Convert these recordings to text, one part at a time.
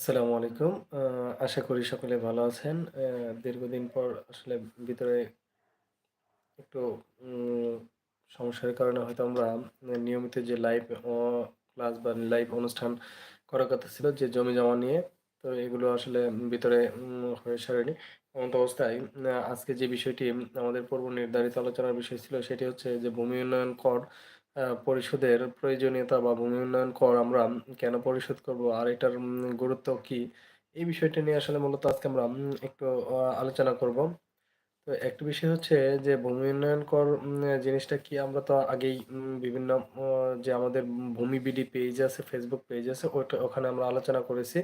আসসালামু আলাইকুম। আশা করি সকলে ভালো আছেন। দীর্ঘদিন পর আসলে ভিতরে একটু সমস্যার কারণে হয়তো আমরা নিয়মিত যে লাইভ ক্লাস বা লাইভ অনুষ্ঠান করার কথা ছিল, যে জমি-জমা নিয়ে। তো এগুলো আসলে ভিতরে হয়ে সারেনি। এমত অবস্থায় আজকে যে বিষয়টি আমাদের পূর্ব নির্ধারিত আলোচনার বিষয় ছিল, সেটি হচ্ছে যে ভূমি উন্নয়ন কর পরিশোধের প্রয়োজনীয়তা বা ভূমি উন্নয়ন কর আমরা কেন পরিশোধ করব? আর এটার গুরুত্ব কি? এই বিষয়টা নিয়ে আসলে মূলত আজকে আমরা একটু আলোচনা করব। তো একটা বিষয় হচ্ছে যে ভূমি উন্নয়ন কর জিনিসটা কি আমরা তো আগেই বিভিন্ন যে আমাদের ভূমি বিডি পেজ আছে, ফেসবুক পেজ আছে ওটা ওখানে আমরা আলোচনা করেছি।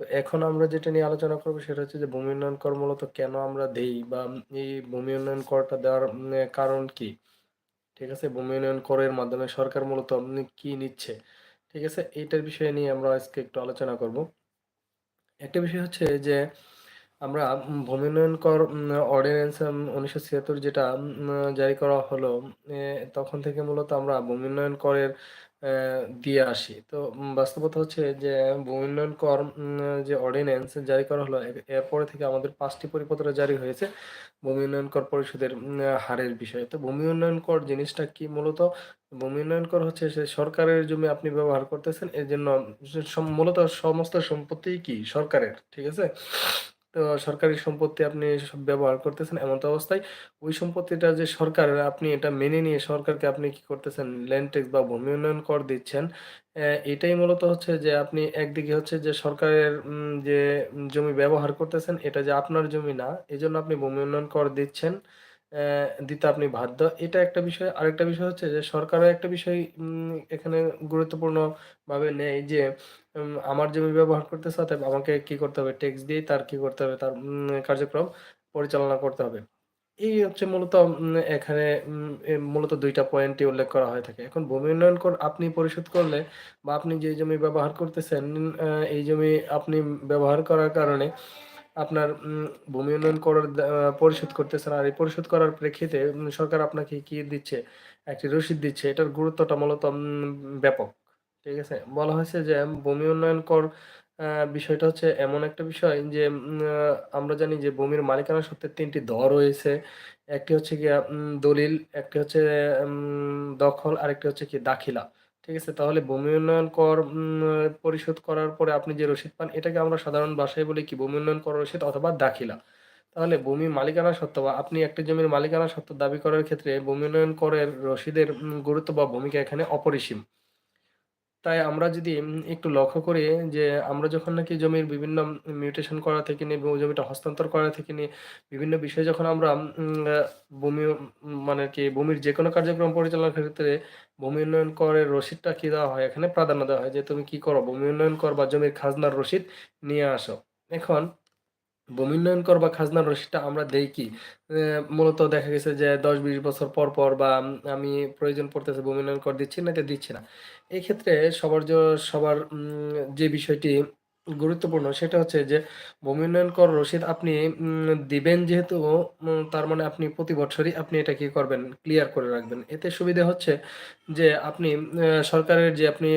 তো এখন আমরা যেটা নিয়ে আলোচনা করব সেটা হচ্ছে যে ভূমি উন্নয়ন কর মূলত কেন আমরা দেই বা এই ভূমি উন্নয়ন করটা দেওয়ার কারণ কি? ঠিক আছে? ভূমি উন্নয়ন করের মাধ্যমে সরকার মূলত কি নিচ্ছে? ঠিক আছে? এইটার বিষয়ে নিয়ে আমরা আজকে একটু আলোচনা করব। একটা বিষয় হচ্ছে যে আমরা ভূমি উন্নয়ন কর অর্ডিন্যান্স ছিয়াত্তর ১৯৭৬ যেটা জারি করা হলো, তখন থেকে মূলত আমরা ভূমি উন্নয়ন করের দিয়ে আসি। তো বাস্তবতা হচ্ছে যে ভূমি উন্নয়ন কর যে অর্ডিন্যান্স জারি করা হলো, এরপরে থেকে আমাদের ৫ টি পরিপত্র জারি হয়েছে ভূমি উন্নয়ন কর পরিষদের হারের বিষয়ে। তো ভূমি উন্নয়ন কর জিনিসটা কি মূলত? ভূমি উন্নয়ন কর হচ্ছে সে সরকারের জমি আপনি ব্যবহার করতেছেন। সে সম মূলত সমস্ত সম্পত্তিই কি? সরকারের। ঠিক আছে? তো সরকারি সম্পত্তি আপনি সব ব্যবহার করতেছেন এমন তো অবস্থায় ওই সম্পত্তিটা যে সরকার আপনি এটা মেনে নিয়ে সরকারকে আপনি কি করতেছেন ল্যান্ড ট্যাক্স বা ভূমি উন্নয়ন কর দিচ্ছেন। এটাই মূলত হচ্ছে যে আপনি একদিকে হচ্ছে যে সরকারের যে জমি ব্যবহার করতেছেন এটা যে আপনার জমি না, এজন্য আপনি ভূমি উন্নয়ন কর দিচ্ছেন। দিতে আপনি বাধ্য। এটা একটা বিষয়। আরেকটা বিষয় হচ্ছে যে, সরকারও একটা বিষয় এখানে গুরুত্বপূর্ণভাবে নেয় যে আমার জমি ব্যবহার করতেছে, অতএব আমাকে কি করতে হবে? ট্যাক্স দিয়ে তার কি করতে হবে? তার কার্যক্রম পরিচালনা করতে হবে। এই হচ্ছে মূলত এখানে মূলত দুইটা পয়েন্টই উল্লেখ করা হয়ে থাকে। এখন ভূমি উন্নয়ন কর, আপনি পরিশোধ করলে বা আপনি যে জমি ব্যবহার করতেছেন এই জমি আপনি ব্যবহার করার কারণে আপনার ভূমি উন্নয়ন করার পরিশোধ করতেছেন। আর এই পরিশোধ করার প্রেক্ষিতে সরকার আপনাকে কি দিচ্ছে? একটি রসিদ দিচ্ছে। এটার গুরুত্বটা মূলত ব্যাপক। ঠিক আছে? বলা হয়েছে যে ভূমি উন্নয়ন কর বিষয়টা হচ্ছে এমন একটা বিষয় যে আমরা জানি যে ভূমির মালিকানা সত্ত্বের ৩ টি দ রয়েছে। একটি হচ্ছে কি দলিল, একটি হচ্ছে দখল আর একটি হচ্ছে কি দাখিলা। ঠিক আছে? তাহলে ভূমি উন্নয়ন কর পরিশোধ করার পরে আপনি যে রসিদ পান, এটাকে আমরা সাধারণ ভাষায় বলি কি ভূমি উন্নয়ন কর রসিদ অথবা দাখিলা। তাহলে ভূমি মালিকানা সত্ত্ব বা আপনি একটি জমির মালিকানা সত্ত্ব দাবি করার ক্ষেত্রে ভূমি উন্নয়ন করের রসিদের গুরুত্ব বা ভূমিকা এখানে অপরিসীম। তাই আমরা যদি একটু লক্ষ্য করি যে আমরা যখন নাকি জমির বিভিন্ন মিউটেশন করা থেকে নিয়ে জমিটা হস্তান্তর করা থেকে নিয়ে বিভিন্ন বিষয়ে যখন আমরা ভূমি মানে কি, ভূমির যে কোনো কার্যক্রম পরিচালনার ক্ষেত্রে ভূমি উন্নয়ন করের রসিদটা কি দেওয়া হয়? এখানে প্রাধান্য দেওয়া হয় যে তুমি কি করো? ভূমি উন্নয়ন কর বা জমির খাজনার রসিদ নিয়ে আসো। এখন ভূমি কর বা খাজনার রসিদটা আমরা দেই কি? মূলত দেখা গেছে যে দশ বিশ বছর পর, পর বা আমি প্রয়োজন পড়তেছে ভূমি কর দিচ্ছি না তে দিচ্ছি না। এক্ষেত্রে ক্ষেত্রে সবার সবার যে বিষয়টি গুরুত্বপূর্ণ সেটা হচ্ছে যে ভূমি উন্নয়ন কর রসিদ আপনি দিবেন যেহেতু তার মানে আপনি প্রতি বছরই আপনি এটা কি করবেন? ক্লিয়ার করে রাখবেন। এতে সুবিধা হচ্ছে যে আপনি সরকারের যে আপনি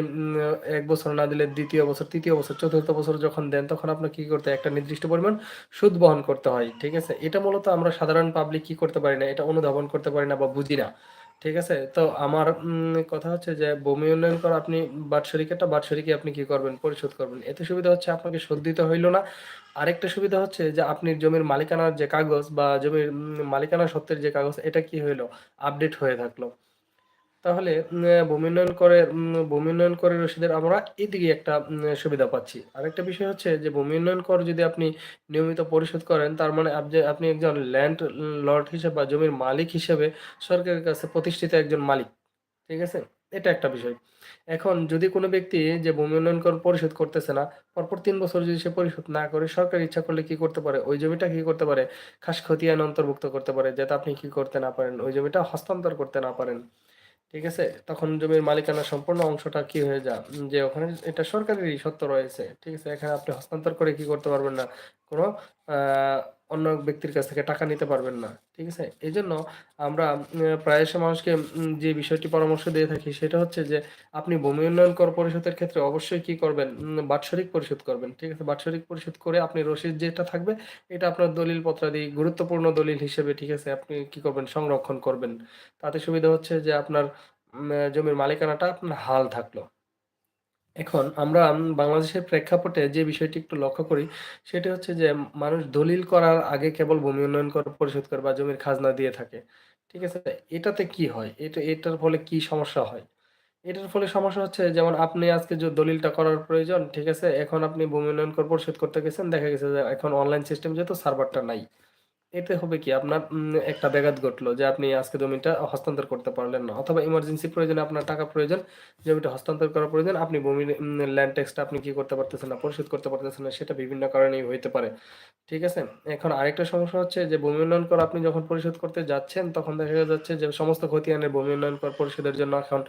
এক বছর না দিলে দ্বিতীয় বছর, তৃতীয় বছর, চতুর্থ বছর যখন দেন তখন আপনার কি করতে? একটা নির্দিষ্ট পরিমাণ সুদ বহন করতে হয়। ঠিক আছে? এটা মূলত আমরা সাধারণ পাবলিক কি করতে পারি না? এটা অনুধাবন করতে পারি না বা বুঝি না। ঠিক আছে? তো আমার কথা হচ্ছে যে ভূমি উন্নয়ন করা আপনি বাৎসরিকীটা বাৎসরিকে আপনি কি করবেন? পরিশোধ করবেন। এতে সুবিধা হচ্ছে আপনাকে শোধ দিতে হইল না। আরেকটা সুবিধা হচ্ছে যে আপনি জমির মালিকানার যে কাগজ বা জমির মালিকানা সত্ত্বের যে কাগজ, এটা কি হইল আপডেট হয়ে থাকল। তাহলে ভূমি উন্নয়ন উম ভূমি উন্নয়ন করের রসিদের আমরা এদিকে একটা সুবিধা পাচ্ছি। আরেকটা বিষয় হচ্ছে যে ভূমি উন্নয়ন কর যদি আপনি নিয়মিত পরিশোধ করেন তার মানে আপনি একজন ল্যান্ড লর্ড হিসেবে বা জমির মালিক হিসেবে সরকারের কাছে প্রতিষ্ঠিত একজন মালিক। ঠিক আছে? এটা একটা বিষয়। এখন যদি কোনো ব্যক্তি যে ভূমি উন্নয়ন কর পরিশোধ করতেছে না, পরপর তিন বছর যদি সে পরিশোধ না করে সরকার ইচ্ছা করলে কি করতে পারে? ওই জমিটা কি করতে পারে? খাস খাসখতিয়ান অন্তর্ভুক্ত করতে পারে যাতে আপনি কি করতে না পারেন? ওই জমিটা হস্তান্তর করতে না পারেন। ঠিক আছে? তখন জমির মালিকানা সম্পূর্ণ অংশটা কি হয়ে যায়? যে ওখানে এটা সরকারেরই সত্য রয়েছে। ঠিক আছে? এখানে আপনি হস্তান্তর করে কি করতে পারবেন না? কোনো আ অন্য ব্যক্তির কাছ থেকে টাকা নিতে পারবেন না। ঠিক আছে? এই জন্য আমরা প্রায়শই মানুষকে যে বিষয়টি পরামর্শ দিয়ে থাকি সেটা হচ্ছে যে, আপনি ভূমি উন্নয়ন কর পরিশোধের ক্ষেত্রে অবশ্যই কি করবেন? বাৎসরিক পরিশোধ করবেন। ঠিক আছে? বাৎসরিক পরিশোধ করে আপনি রসিদ যেটা থাকবে এটা আপনার দলিল পত্রাদি গুরুত্বপূর্ণ দলিল হিসেবে ঠিক আছে? আপনি কি করবেন? সংরক্ষণ করবেন। তাতে সুবিধা হচ্ছে যে আপনার জমির মালিকানাটা আপনার হাল থাকল। এখন আমরা বাংলাদেশের প্রেক্ষাপটে যে বিষয়টি একটু লক্ষ্য করি, সেটি হচ্ছে যে মানুষ দলিল করার আগে কেবল ভূমি উন্নয়ন কর পরিশোধ করে বা জমির খাজনা দিয়ে থাকে। ঠিক আছে? এটাতে কি হয়? এটা এটার ফলে কি সমস্যা হয়? এটার ফলে সমস্যা হচ্ছে যেমন আপনি আজকে যে দলিলটা করার প্রয়োজন, ঠিক আছে? এখন আপনি ভূমি উন্নয়ন কর পরিশোধ করতে গেছেন, দেখা গেছে যে এখন অনলাইন সিস্টেম যেহেতু সার্ভারটা নাই। এতে হবে কি আপনার একটা ব্যাঘাত ঘটলো যে আপনি আজকে জমিটা হস্তান্তর করতে পারলেন না। অথবা ইমার্জেন্সি প্রয়োজনে আপনার টাকা প্রয়োজন, জমিটা হস্তান্তর করা প্রয়োজন। আপনি ভূমির ল্যান্ড ট্যাক্সটা আপনি কি করতে পারতেছেন না, পরিশোধ করতে পারতেছেন না। সেটা বিভিন্ন কারণেই হইতে পারে। ঠিক আছে? এখন আরেকটা সমস্যা হচ্ছে যে ভূমি উন্নয়ন কর আপনি যখন পরিশোধ করতে যাচ্ছেন, তখন দেখা যাচ্ছে যে সমস্ত খতিয়ানের ভূমি উন্নয়ন কর পরিশোধের জন্য এখন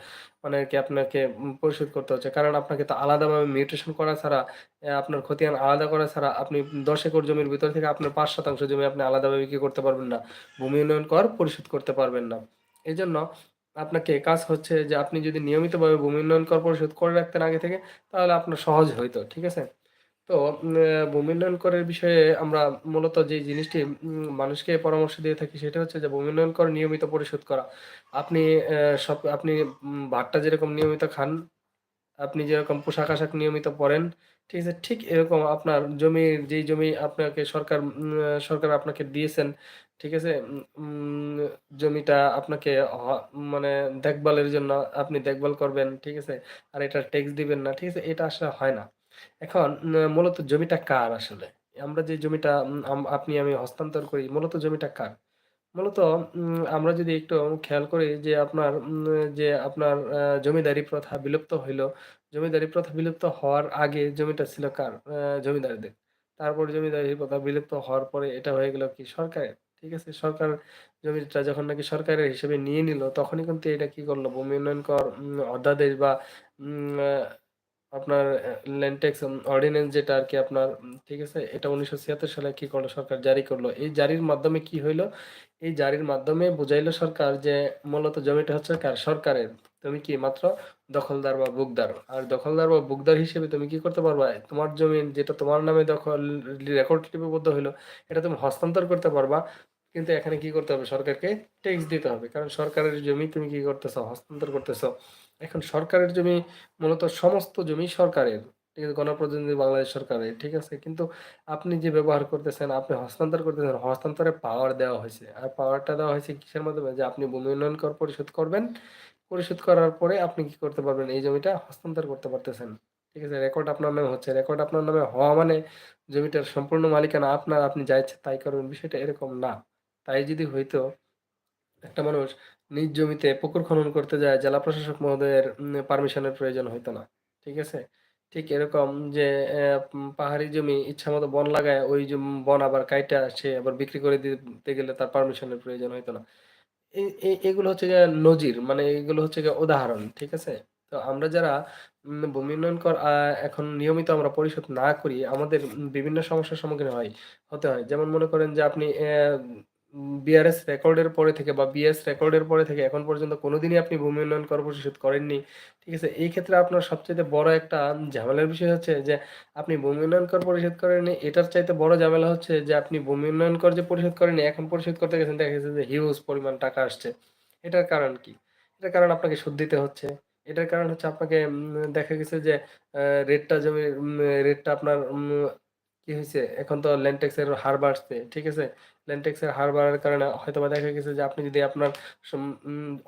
মানে কি আপনাকে পরিশোধ করতে হচ্ছে। কারণ আপনাকে তো আলাদাভাবে মিউটেশন করা ছাড়া, অ্যা আপনার খতিয়ান আলাদা করা ছাড়া আপনি ১০ একর জমির ভিতর থেকে আপনার পাঁচ শতাংশ জমি আপনি আলাদাভাবে কি করতে পারবেন না? ভূমি উন্নয়ন কর পরিশোধ করতে পারবেন না। এই জন্য আপনাকে কাজ হচ্ছে যে আপনি যদি নিয়মিতভাবে ভূমি উন্নয়ন কর পরিশোধ করে রাখতেন আগে থেকে, তাহলে আপনার সহজ হইতো। ঠিক আছে? তো ভূমি উন্নয়ন করের বিষয়ে আমরা মূলত যে জিনিসটি মানুষকে পরামর্শ দিয়ে থাকি সেটা হচ্ছে যে ভূমি উন্নয়ন কর নিয়মিত পরিশোধ করা। আপনি সব আপনি ভাতটা যেরকম নিয়মিত খান, আপনি যেরকম পোশাক-আশাক নিয়মিত পরেন, ঠিক আছে? ঠিক এরকম আপনার জমির যেই জমি আপনাকে সরকার সরকার আপনাকে দিয়েছেন, ঠিক আছে? জমিটা আপনাকে মানে দেখভালের জন্য আপনি দেখভাল করবেন, ঠিক আছে? আর এটা ট্যাক্স দিবেন না, ঠিক আছে? এটা আসলে হয় না। এখন মূলত জমিটা কার আসলে? আমরা যে জমিটা আপনি আমি হস্তান্তর করি, মূলত জমিটা কার? মূলত আমরা যদি একটু খেয়াল করি যে আপনার যে আপনার জমিদারি প্রথা বিলুপ্ত হইল। জমিদারি প্রথা বিলুপ্ত হওয়ার আগে জমিটা ছিল কার? জমিদারদের। তারপর জমিদারি প্রথা বিলুপ্ত হওয়ার পরে এটা হয়ে গেল কি সরকারের। ঠিক আছে? সরকার জমিটা যখন নাকি সরকারের হিসেবে নিয়ে নিল, তখনই কিন্তু এটা কি করল ভূমি উন্নয়ন কর অধ্যাদেশ বা আপনার ল্যান্ড ট্যাক্স অর্ডিন্যান্স যেটা আরকি আপনার ঠিক আছে? এটা ১৯৭৬ সালে কি করল সরকার জারি করল এই জারির মাধ্যমে কি হইল? এই জারির মাধ্যমে বুঝাইল সরকার যে মূলত জমিটা হচ্ছে কার? সরকারের। তুমি কি মাত্র দখলদার বা বুকদার। আর দখলদার বা বুকদার হিসেবে তুমি কি করতে পারবা? তোমার জমি যেটা তোমার নামে দখল রেকর্ড লিপিবদ্ধ হইল, এটা তুমি হস্তান্তর করতে পারবা। কিন্তু এখানে কি করতে হবে? সরকারকে ট্যাক্স দিতে হবে। কারণ সরকারের জমি তুমি কি করতেছ? হস্তান্তর করতেছ। এখন সরকারের জমি মূলত সমস্ত জমি সরকারের। ঠিক আছে? গণপ্রজাতন্ত্রী বাংলাদেশ সরকারের। ঠিক আছে? কিন্তু আপনি যে ব্যবহার করতেছেন, আপনি হস্তান্তর করতেছেন, হস্তান্তরের পাওয়ার দেওয়া হয়েছে আর পাওয়ারটা দেওয়া হয়েছে কিসের মাধ্যমে? যে আপনি ভূমি উন্নয়ন কর পরিশোধ করবেন। পরিশোধ করার পরে আপনি কি করতে পারবেন? এই জমিটা হস্তান্তর করতে পারতেছেন। ঠিক আছে? রেকর্ড আপনার নামে হচ্ছে। রেকর্ড আপনার নামে হওয়া মানে জমিটার সম্পূর্ণ মালিকানা আপনার, আপনি যা ইচ্ছা তাই করবেন। বিষয়টা এরকম না। তাই যদি হইতো একটা মানুষ নিজ জমিতে পুকুর খনন করতে যায় জেলা প্রশাসক মহোদয়ের পারমিশনের প্রয়োজন হইতো না। ঠিক আছে? ঠিক এরকম যে পাহাড়ি জমি ইচ্ছা মতো বন লাগায় ওই বন আবার কাইটা সে আবার বিক্রি করে দিতে গেলে তার পারমিশনের প্রয়োজন হইতো না। এগুলো হচ্ছে গিয়ে নজির। মানে এগুলো হচ্ছে গিয়ে উদাহরণ। ঠিক আছে? তো আমরা যারা ভূমি উন্নয়ন কর এখন নিয়মিত আমরা পরিশোধ না করি, আমাদের বিভিন্ন সমস্যার সম্মুখীন হয় হতে হয়। যেমন মনে করেন যে আপনি বিআরএস রেকর্ডের পরে থেকে বা বিএস রেকর্ডের পরে থেকে এখন পর্যন্ত কোনদিনই আপনি ভূমি উন্নয়ন কর পরিশোধ করেননি। ঠিক আছে? এই ক্ষেত্রে আপনার সবচাইতে বড় একটা ঝামেলার বিষয় হচ্ছে যে আপনি ভূমি উন্নয়ন কর পরিশোধ করেননি। এটার চাইতে বড় ঝামেলা হচ্ছে যে আপনি ভূমি উন্নয়ন কর যে পরিশোধ করেননি, এখন পরিশোধ করতে গেছেন দেখা গেছে যে হিউজ পরিমাণ টাকা আসছে। এটার কারণ কি? এটার কারণ আপনাকে সুদ দিতে হচ্ছে। এটার কারণ হচ্ছে আপনাকে দেখা গেছে যে রেটটা উম রেটটা আপনার কি হইছে? এখন তো এর হার বাড়ছে। ঠিক আছে? এর হার বাড়ার কারণে হয়তোবা দেখা গেছে যে আপনি যদি আপনার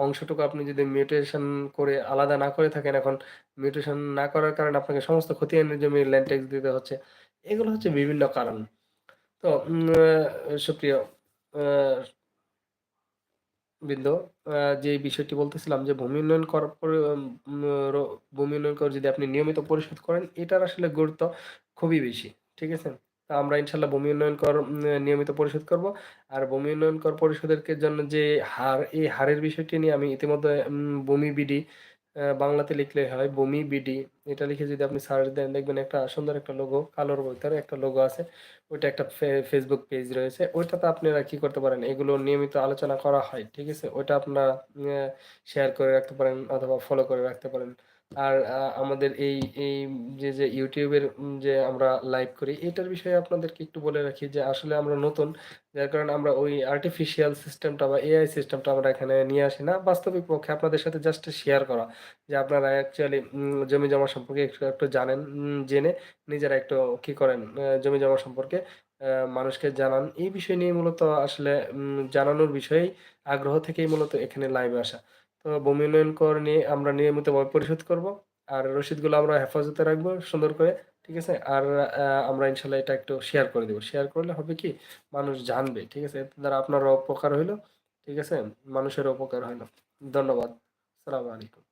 অংশটুকু আপনি যদি মিউটেশন করে আলাদা না করে থাকেন এখন মিউটেশন না করার কারণে আপনাকে সমস্ত খতিয়ানের জমির ল্যান্ড ট্যাক্স দিতে হচ্ছে। এগুলো হচ্ছে বিভিন্ন কারণ। তো সুপ্রিয় বৃন্দ, যে বিষয়টি বলতেছিলাম যে ভূমি উন্নয়ন পরে ভূমি উন্নয়ন কর যদি আপনি নিয়মিত পরিশোধ করেন, এটার আসলে গুরুত্ব খুবই বেশি। ঠিক আছে? তো আমরা ইনশাল্লাহ ভূমি উন্নয়ন কর নিয়মিত পরিশোধ করব। আর ভূমি উন্নয়ন কর পরিশোধের জন্য যে হার, এই হারের বিষয়টি নিয়ে আমি ইতিমধ্যে ভূমি বিডি বাংলাতে লিখলে হয় ভূমি বিডি এটা লিখে যদি আপনি সার্চ দেন, দেখবেন একটা সুন্দর একটা লোগো কালোর ভিতরে একটা লোগো আছে। ওইটা একটা ফেসবুক পেজ রয়েছে। ওইটাতে আপনারা কি করতে পারেন? এগুলো নিয়মিত আলোচনা করা হয়, ঠিক আছে? ওইটা আপনারা শেয়ার করে রাখতে পারেন অথবা ফলো করে রাখতে পারেন। আর আমাদের এই এই যে যে ইউটিউবের যে আমরা লাইভ করি, এটার বিষয়ে আপনাদেরকে একটু বলে রাখি যে, আসলে আমরা নতুন, যার কারণে আমরা ওই আর্টিফিশিয়াল সিস্টেমটা বা এআই সিস্টেমটা আমরা এখানে নিয়ে আসি না। বাস্তবিক পক্ষে আপনাদের সাথে জাস্ট শেয়ার করা যে, আপনারা অ্যাকচুয়ালি জমি জমা সম্পর্কে একটু একটু জানেন জেনে নিজেরা একটু কি করেন জমি জমা সম্পর্কে মানুষকে জানান। এই বিষয় নিয়ে মূলত আসলে জানানোর বিষয়েই আগ্রহ থেকেই মূলত এখানে লাইভে আসা। তো ভূমি উন্নয়ন কর নিয়ে আমরা নিয়মিতভাবে পরিশোধ করব, আর রসিদগুলো আমরা হেফাজতে রাখব সুন্দর করে, ঠিক আছে? আর আমরা ইনশাল্লাহ এটা একটু শেয়ার করে দেবো। শেয়ার করলে হবে কি, মানুষ জানবে, ঠিক আছে? দ্বারা আপনারও উপকার হইল, ঠিক আছে? মানুষের উপকার হইল। ধন্যবাদ। সালামু আলাইকুম।